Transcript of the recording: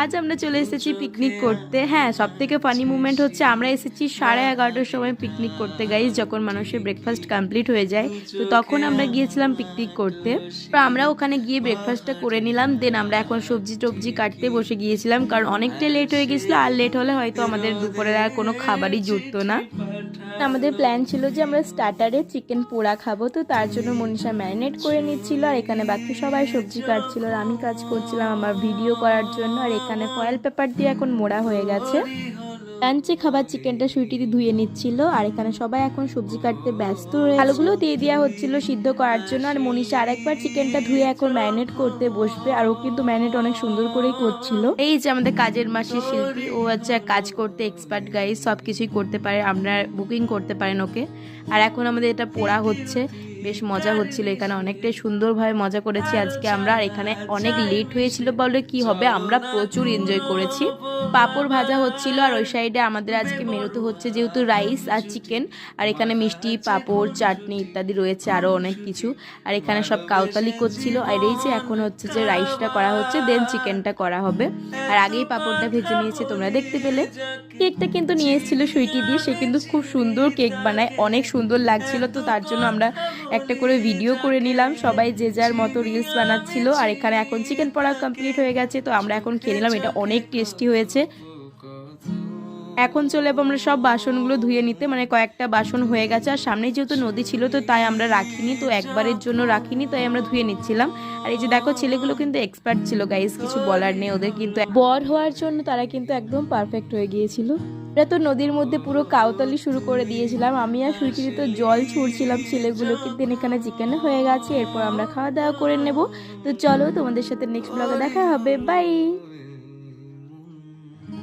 আজ আমরা চলে এসেছি পিকনিক করতে। হ্যাঁ সব থেকে ফানি মুমেন্ট হচ্ছে আমরা এসেছি সাড়ে এগারোটার সময় পিকনিক করতে গাইজ যখন মানুষের ব্রেকফাস্ট কমপ্লিট হয়ে যায়, তো তখন আমরা গিয়েছিলাম পিকনিক করতে। তো আমরা ওখানে গিয়ে ব্রেকফাস্টটা করে নিলাম দেন আমরা এখন সবজি টবজি কাটতে বসে গিয়েছিলাম, কারণ অনেকটা লেট হয়ে গেছিল, আর লেট হলে হয়তো আমাদের দুপুরের আর কোনো খাবারই জুটতো না। আমাদের প্ল্যান ছিল যে আমরা স্টার্টারে চিকেন পোড়া খাব, তো তার জন্য মনীষা ম্যারিনেট করে নিচ্ছিল, আর এখানে বাকি সবাই সবজি কাটছিল, আর আমি কাজ করছিলাম আমার ভিডিও করার জন্য, আর এখানে ফয়েল পেপার দিয়ে এখন মোড়া হয়ে গেছে। লাঞ্চে খাবার চিকেনটা সুইটি দিয়ে ধুয়ে নিচ্ছিল আর এখানে সবাই এখন সবজি কাটতে ব্যস্ত রয়েছে। আলুগুলো দিয়ে দেওয়া হচ্ছিল সিদ্ধ করার জন্য আর মনীষা আরেকবার চিকেনটা ধুয়ে এখন ম্যারিনেট করতে বসবে আর ও কিন্তু ম্যারিনেট অনেক সুন্দর করেই করছিল। এই যে আমাদের কাজের মাসি শিল্পী ও হচ্ছে কাজ করতে এক্সপার্ট গাইজ সব কিছুই করতে পারে আপনার বুকিং করতে পারেন ওকে। আর এখন আমাদের এটা পোড়া হচ্ছে বেশ মজা হচ্ছিল এখানে অনেকটাই সুন্দরভাবে মজা করেছি আজকে আমরা আর এখানে অনেক লেট হয়েছিল বলে কি হবে আমরা প্রচুর এনজয় করেছি। পাঁপড় ভাজা হচ্ছিল আর ওই সাইডে আমাদের আজকে মেনুতে হচ্ছে যেহেতু রাইস আর চিকেন, আর এখানে মিষ্টি, পাঁপড়, চাটনি ইত্যাদি রয়েছে আরও অনেক কিছু। আর এখানে সব কাউতালি করছিল। আর এই যে এখন হচ্ছে যে রাইসটা করা হচ্ছে, দেন চিকেনটা করা হবে। আর আগেই পাঁপড়টা ভেজে নিয়েছে, তোমরা দেখতে পেলে। কেকটা কিন্তু নিয়ে এসেছিল সুইটি দিয়ে। সে কিন্তু খুব সুন্দর কেক বানায়, অনেক সুন্দর লাগছিল। তো তার জন্য আমরা একটা করে ভিডিও করে নিলাম। সবাই যে যার মতো রিলস বানাচ্ছিল। আর এখানে এখন চিকেন পড়া কমপ্লিট হয়ে গেছে। তো আমরা এখন খেয়ে নিলাম। এটা অনেক টেস্টি হয়েছে। এখন চলে যাব আমরা সব বাসনগুলো ধুয়ে নিতে মানে কয়েকটা বাসন হয়ে গেছে, আর সামনে যেহেতু নদী ছিল তো তাই আমরা রাখিনি, তো একবারের জন্য রাখিনি, তাই আমরা ধুয়ে নিচ্ছিলাম। আর এই যে দেখো, ছেলেগুলো কিন্তু এক্সপার্ট ছিল গাইস কিছু বলার নেই ওদের কিন্তু বর হওয়ার জন্য তারা কিন্তু একদম পারফেক্ট হয়ে গিয়েছিল। আমরা তো নদীর মধ্যে পুরো কাউতালি শুরু করে দিয়েছিলাম। আমি আর সুইটিতে তো জল ছুড়ছিলাম ছেলেগুলো, কিন্তু এখানে চিকেন হয়ে গেছে, এরপর আমরা খাওয়া দাওয়া করে নেব। তো চলো তোমাদের সাথে নেক্সট ব্লগে দেখা হবে বাই